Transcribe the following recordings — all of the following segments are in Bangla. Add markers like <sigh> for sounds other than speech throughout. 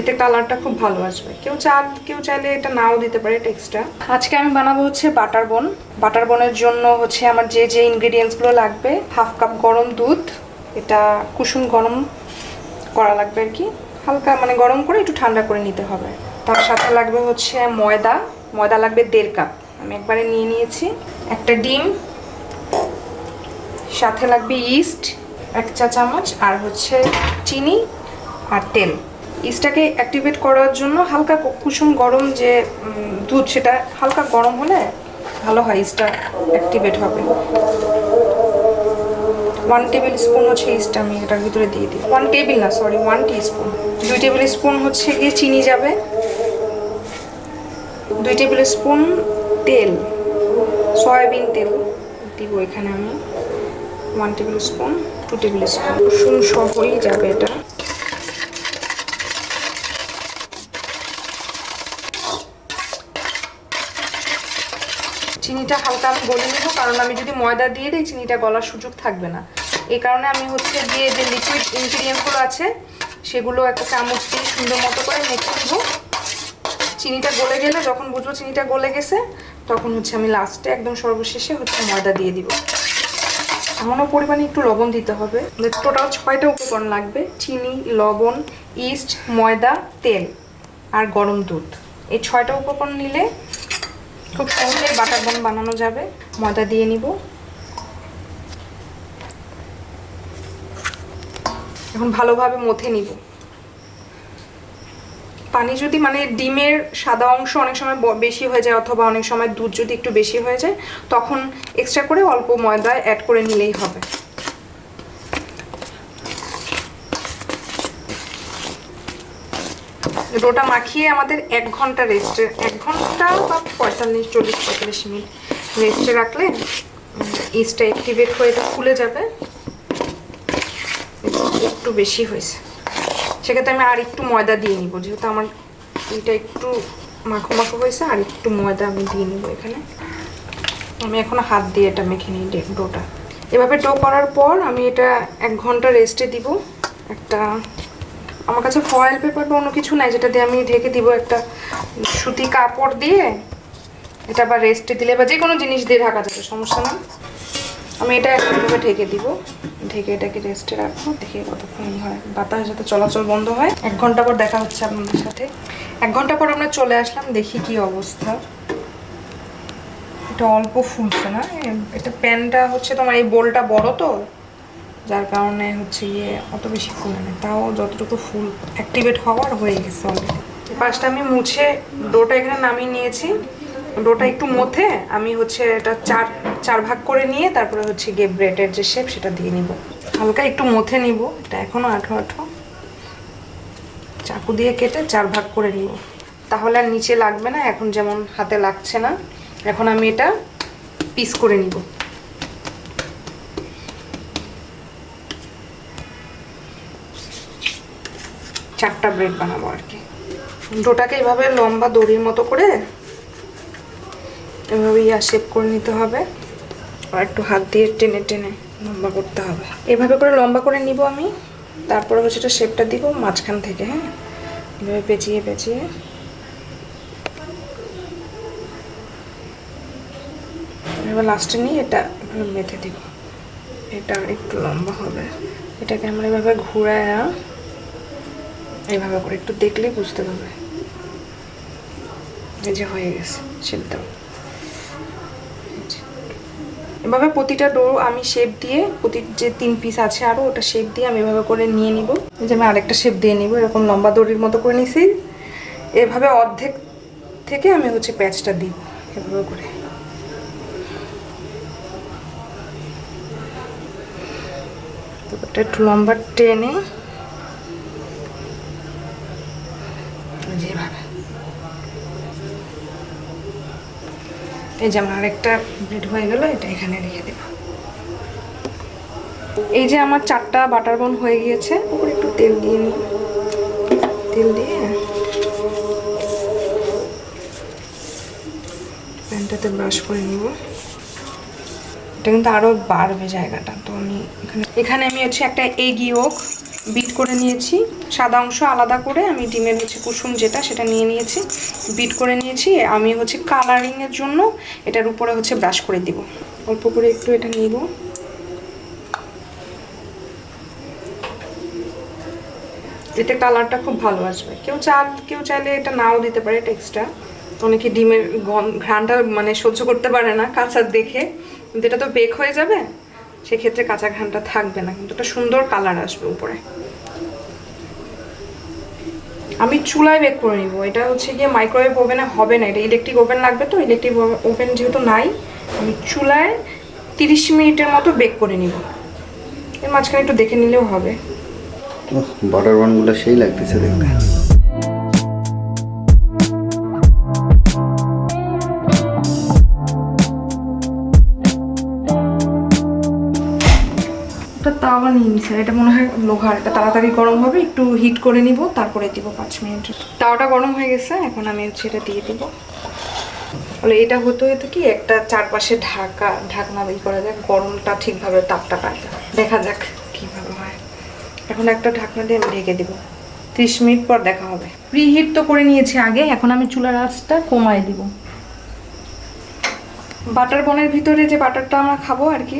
এতে কালারটা খুব ভালো আসবে। কেউ চাল কেউ চাইলে এটা নাও দিতে পারে এটা এক্সট্রা আজকে আমি বানাবো হচ্ছে বাটার বন। বাটার বনের জন্য হচ্ছে আমার যে যে ইনগ্রেডিয়েন্টসগুলো লাগবে হাফ কাপ গরম দুধ, এটা কুসুম গরম করা লাগবে আর কি। হালকা মানে গরম করে একটু ঠান্ডা করে নিতে হবে। তার সাথে লাগবে হচ্ছে ময়দা। ময়দা লাগবে দেড় কাপ আমি একবারে নিয়ে নিয়েছি। একটা ডিম। সাথে লাগবে ইস্ট এক চা চামচ আর হচ্ছে চিনি আর তেল। ইস্টটাকে অ্যাক্টিভেট করার জন্য হালকা কুসুম গরম যে দুধ, সেটা হালকা গরম হলে ভালো হয় ইস্টটা অ্যাক্টিভেট হবে। ওয়ান টেবিল স্পুন হচ্ছে ইস্ট, আমি এটার ভিতরে দিয়ে দিই। ওয়ান টেবিল না সরি ওয়ান টি স্পুন দুই টেবিল স্পুন হচ্ছে গিয়ে চিনি যাবে। দুই টেবিল স্পুন তেল, সয়াবিন তেল দিব এখানে আমি। One tablespoon two tablespoon রসুন সহই যাবে এটা। চিনিটা হালকা আমি গলে নেব, কারণ আমি যদি ময়দা দিয়ে দিই, চিনিটা গলার সুযোগ থাকবে না। এই কারণে আমি হচ্ছে গিয়ে যে লিকুইড ইনগ্রিডিয়েন্টসগুলো আছে, সেগুলো একটা চামচ দিয়ে সুন্দর মতো করে মেখে নেব। চিনিটা গলে গেলে, যখন বুঝব চিনিটা গলে গেছে, তখন হচ্ছে আমি লাস্টে একদম সর্বশেষে হচ্ছে ময়দা দিয়ে দিব। সামান্য পরিমাণে একটু লবণ দিতে হবে। টোটাল ছয়টা উপকরণ লাগবে, চিনি, লবণ ইস্ট ময়দা, তেল আর গরম দুধ। এই ছয়টা উপকরণ নিলে খুব সহজে বাটার বন বানানো যাবে। ময়দা দিয়ে নিব। এখন ভালোভাবে মথে নিব। পানি যদি মানে ডিমের সাদা অংশ অনেক সময় বেশি হয়ে যায় অথবা অনেক সময় দুধ যদি একটু বেশি হয়ে যায়, তখন এক্সট্রা করে অল্প ময়দা অ্যাড করে নিলেই হবে। ডোটা মাখিয়ে আমাদের এক ঘণ্টা রেস্টে এক ঘণ্টা বা পঁয়তাল্লিশ, চল্লিশ, পঁয়তাল্লিশ মিনিট রেস্টে রাখলে ইস্টটা অ্যাক্টিভেট হয়ে এটা ফুলে যাবে। একটু বেশি হয়েছে। সেক্ষেত্রে আমি আর একটু ময়দা দিয়ে নিব, যেহেতু আমার এটা একটু মাখো মাখো হয়েছে, আর একটু ময়দা আমি দিয়ে নিব এখানে। আমি এখন হাত দিয়ে এটা মেখে নিই ডোটা। এভাবে ডো করার পর আমি এটা এক ঘণ্টা রেস্টে দিব। একটা আমার কাছে ফয়েল পেপার বা অন্য কিছু নাই, যেটা দিয়ে আমি ঢেকে দিব একটা সুতি কাপড় দিয়ে। এটা আবার রেস্টে দিলে বা যে কোনো জিনিস দিয়ে ঢাকা যাবে, সমস্যা না। আমি এটা একভাবে ঢেকে দিব। ঢেকে এটাকে রেস্টে রাখব, দেখি কতক্ষণ হয়। বাতাস যাতে চলাচল বন্ধ হয়। এক ঘণ্টা পর দেখা হচ্ছে আপনাদের সাথে। এক ঘণ্টা পর আমরা চলে আসলাম, দেখি কি অবস্থা। এটা অল্প ফুলছে না? এটা প্যানটা হচ্ছে তোমার এই বোলটা বড় তো? যার কারণে হচ্ছে গিয়ে অত বেশি ফুলে না। তাও যতটুকু ফুল অ্যাক্টিভেট হওয়ার হয়ে গেছে অলরেডি পাশটা আমি মুছে ডোটা এখানে নামিয়ে নিয়েছি। ডোটা একটু মথে আমি হচ্ছে এটা চার চার ভাগ করে নিয়ে তারপরে হচ্ছে গিয়ে ব্রেডের যে শেপ সেটা দিয়ে নিব। হালকা একটু মথে নিব, এটা এখনও আঠো আঠো। চাকু দিয়ে কেটে চার ভাগ করে নিব। তাহলে আর নিচে লাগবে না, এখন যেমন হাতে লাগছে না, এখন আমি এটা পিস করে নিব। চারটা ব্রেড বানাবো আর কি। ডোটাকে এভাবে লম্বা দড়ির মতো করে এভাবে ইয়া শেপ করে নিতে হবে। আর একটু হাত দিয়ে টেনে টেনে লম্বা করতে হবে। এভাবে করে লম্বা করে নিব আমি। তারপরে হচ্ছে এটা শেপটা দিব মাঝখান থেকে হ্যাঁ? এভাবে পেঁচিয়ে পেঁচিয়ে। এবার লাস্টে নিয়ে এটা মেথে দিব। এটা একটু লম্বা হবে। এটাকে আমরা এভাবে ঘুরায় এইভাবে করে, একটু দেখলেই বুঝতে পারবে। এই যে হয়ে গেছে সেদ্ধ এভাবে প্রতিটা ডো আমি শেপ দিয়ে, প্রতি যে তিন পিস আছে আরও ওটা শেপ দিয়ে আমি এভাবে করে নিয়ে নিব। যে আমি আরেকটা শেপ দিয়ে নিব, এরকম লম্বা দড়ির মতো করে নিছি। এভাবে অর্ধেক থেকে আমি হচ্ছে প্যাচটা দিই, এভাবে করে। একটু লম্বা টেনে এই যে আমার আরেকটা ব্রেড হয়ে গেল, এটা এখানে রেখে দেব। এই যে আমার চারটা বাটার বন হয়ে গিয়েছে উপরে একটু তেল দিয়ে নিই। তেল দিয়ে? প্যানটাতে ব্রাশ করে নিব। এটা কিন্তু আরও বাড়বে জায়গাটা, তো আমি এখানে এখানে আমি হচ্ছে একটা এগ বিট করে নিয়েছি। সাদা অংশ আলাদা করে আমি ডিমের হচ্ছে কুসুম যেটা সেটা নিয়ে নিয়েছি। বিট করে নিয়েছি। আমি হচ্ছে কালারিংয়ের জন্য এটার উপরে হচ্ছে ব্রাশ করে দিব। অল্প করে একটু এটা নিব। এতে কালারটা খুব ভালো আসবে। কেউ চাল, কেউ চাইলে এটা নাও দিতে পারে এটা এক্সট্রা অনেকে ডিমের ঘ্রাণটা মানে সহ্য করতে পারে না কাঁচা দেখে। কিন্তু এটা তো বেক হয়ে যাবে। সেক্ষেত্রে কাঁচা ঘ্রাণটা থাকবে না, কিন্তু একটা সুন্দর কালার আসবে উপরে। আমি চুলায় বেক করে নিব। এটা হচ্ছে গিয়ে মাইক্রোওয়েভ ওভেনে হবে না, এটা ইলেকট্রিক ওভেন লাগবে তো ইলেকট্রিক ওভেন যেহেতু নাই, আমি চুলায় তিরিশ মিনিটের মতো বেক করে নিব। এর মাঝখানে একটু দেখে নিলেও হবে। বাটার বানগুলো সেই লাগতেছে দেখতে। নিছি এটা মনে হয় লোহার, এটা তাড়াতাড়ি গরম হবে, একটু হিট করে নিব, তারপরে দিব পাঁচ মিনিট। তাওটা গরম হয়ে গেছে, এখন আমি হচ্ছে এটা দিয়ে দিব। তাহলে এটা হতে হতে কি, একটা চারপাশে ঢাকা, ঢাকনা বের করা যাক, গরমটা ঠিকভাবে তাপটা পায় দেখা যাক কীভাবে হয়। এখন একটা ঢাকনা দিয়ে আমি ঢেকে দিব। ত্রিশ মিনিট পর দেখা হবে। প্রিহিট তো করে নিয়েছি আগে, এখন আমি চুলার আঁচটা কমায় দিব। বাটার বনের ভিতরে যে বাটারটা আমরা খাব আর কি,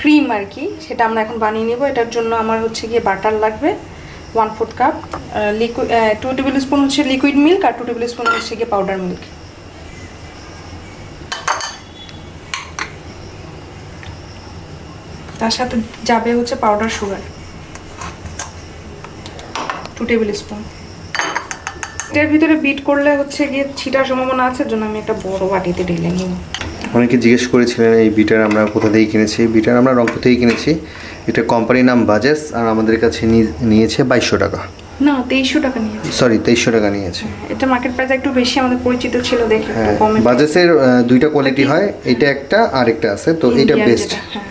ক্রিম আর কি, সেটা আমরা এখন বানিয়ে নেব। এটার জন্য আমার হচ্ছে গিয়ে বাটার লাগবে one fourth cup liquid two tablespoon হচ্ছে লিকুইড মিল্ক আর টু টেবিল স্পুন হচ্ছে গিয়ে পাউডার মিল্ক তার সাথে যাবে হচ্ছে powder sugar two tablespoon এটার ভিতরে বিট করলে হচ্ছে গিয়ে ছিটার সম্ভাবনা আছে জন্য আমি একটা বড় বাটিতে ঢেলে নিব। অনেকে জিজ্ঞেস করেছিলেন এই বিটার আমরা কোথা থেকে কিনেছি? বিটার আমরা রংপুর থেকে কিনেছি। এটা কোম্পানির নাম বাজাজ আর আমাদের কাছে নিয়েছে বাইশশো টাকা। না তেইশশো টাকা নিয়ে সরি তেইশশো টাকা নিয়েছে। এটা মার্কেট প্রাইস একটু বেশি আমাদের পরিচিত ছিল দেখে হ্যাঁ বাজাজের দুইটা কোয়ালিটি হয় এটা একটা আর একটা আছে তো এটা বেস্ট হ্যাঁ।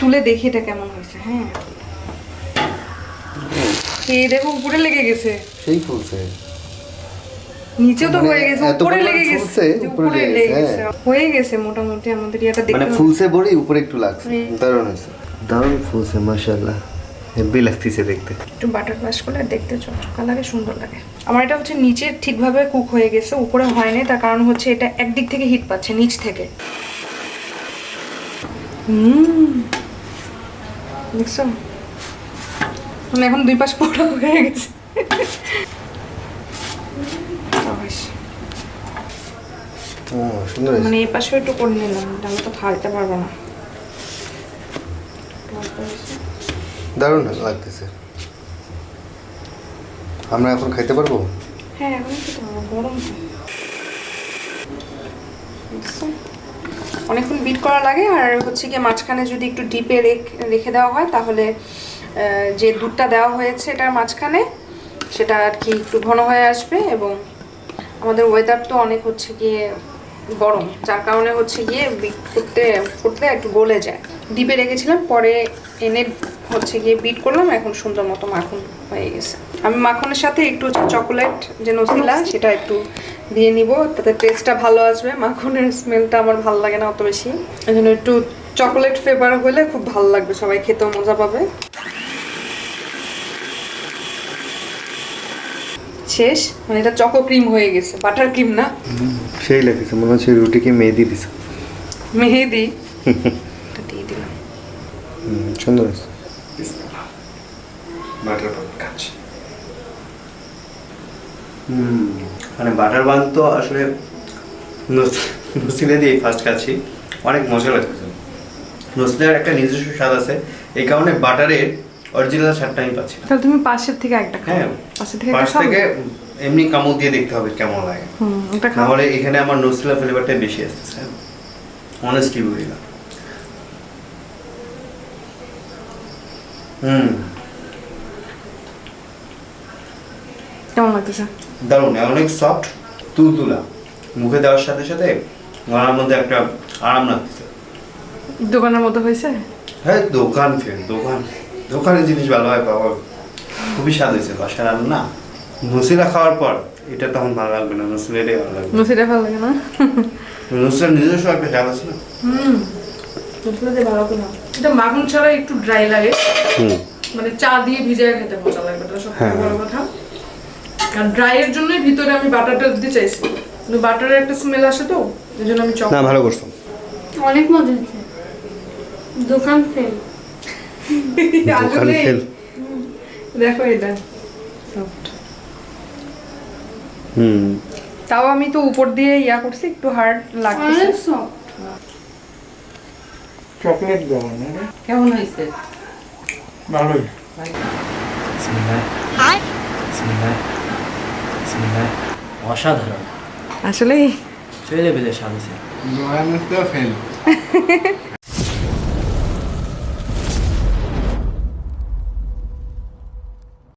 তুলে দেখি এটা কেমন হয়েছে হ্যাঁ। এই দেখো উপরে লেগে গেছে। সেই ফুলছে। নিচেও তো মানে হয়ে গেছে উপরে লেগে গেছে। উপরে উপরে লেগে লেগে গেছে, গেছে হয়ে। গেছে মোটামুটি আমাদের মানে দেখতে ফুলছে বড়ি উপরে একটু লাগছে দারুণ হয়েছে। দারুণ ফুলছে মাশাআল্লাহ। হেভি লাগতেছে দেখতে। একটু বাটার করলে দেখতে চকচকা লাগে সুন্দর লাগে। আমার এটা হচ্ছে নিচে ঠিকভাবে কুক হয়ে গেছে উপরে হয়নি তার কারণ হচ্ছে এটা একদিক থেকে হিট পাচ্ছে নিচ থেকে। হুম। দেখছ? মানে এখন দুই পাশ পুরো হয়ে গেছে। মানে এই পাশেও একটু করে নিলাম আমি তো ফালতে পারব না। দারুণ লাগতেছে। আমরা এখন খাইতে পারব? হ্যাঁ এখন খেতে পারব গরম অনেকক্ষণ বিট করা লাগে আর হচ্ছে গিয়ে মাঝখানে যদি একটু ডিপে রেখে দেওয়া হয় তাহলে যে দুধটা দেওয়া হয়েছে এটার মাঝখানে, সেটা আর কি একটু ঘন হয়ে আসবে এবং আমাদের ওয়েদার তো অনেক হচ্ছে গিয়ে গরম, যার কারণে হচ্ছে গিয়ে বিট করতে করতে একটু গলে যায়। ডিপে রেখেছিলাম, পরে এনে হচ্ছে গিয়ে বিট করলাম, এখন সুন্দর মতো মাখন হয়ে গেছে। আমি মাখনের সাথে একটু হচ্ছে চকোলেট যে নসিলা, সেটা একটু দিয়ে নিব, তাতে টেস্টটা ভালো আসবে, মাখনের স্মেলটা আমার ভালো লাগে না অত বেশি। এই জন্য একটু চকোলেট ফ্লেভার হলে খুব ভালো লাগবে, সবাই খেতেও মজা পাবে। শেষ মানে এটা চকো ক্রিম হয়ে গেছে বাটার ক্রিম না? সেই লাগতেছে মনে হচ্ছে রুটিকে মেহেদি দিছে। মেহেদি? <laughs> দিয়ে দিলাম। সুন্দর বাটার বান খাচ্ছি। হুম মানে বাটার বান তো আসলে নসিলে দিয়ে ফার্স্ট খাচ্ছি। অনেক মজা লাগতেছে। নসিলের একটা নিজস্ব স্বাদ আছে। এই কারণে বাটারের অরিজিনাল স্বাদটা আমি পাচ্ছি না। তাহলে তুমি পাশের থেকে একটা খাও। হ্যাঁ পাশের থেকে পাশ থেকে এমনি কামড় দিয়ে দেখতে হবে কেমন লাগে। হুম একটা খাও। নাহলে এখানে আমার নসিলা ফ্লেভারটাই বেশি আসতেছে অনেস্টলি বলি না। হুম। কেমন লাগতেছে? দারুণ অনেক সফট তুলতুলা। মুখে দেওয়ার সাথে সাথে গলার মধ্যে একটা আরাম লাগতেছে। দোকানের মতো হয়েছে? হ্যাঁ দোকান ফের দোকান দোকানের জিনিস ভালো হয় পাওয়া খুবই স্বাদ হয়েছে বাসার রান্না না। নসিলা খাওয়ার পর এটা তখন ভালো লাগবে না নুসলেটাই ভালো লাগবে। সেটা ভালো লাগে না? নিজস্ব একটা স্বাদ আছে না? হুম নুসরাতে ভালো করে এটা মাখন ছাড়া একটু ড্রাই লাগে। হুম। মানে চা দিয়ে ভিজিয়ে খেতে মজা লাগবে এটা সব হ্যাঁ, বড় কথা। আর ড্রাইয়ের জন্যই ভিতরে আমি বাটারটা দিতে চাইছি। কিন্তু বাটারের একটা স্মেল আসে তো এই জন্য আমি চক না ভালো করছ। অনেক মজা হচ্ছে দোকান ফেল <laughs> দেখো এটা। হুম। তাও আমি তো উপর দিয়ে ইয়া করছি একটু হার্ড অনেক সফট চকলেট দেওয়া না কেমন হয়েছে? ভালোই। অসাধারণ। আসলে তো ফেল। <laughs>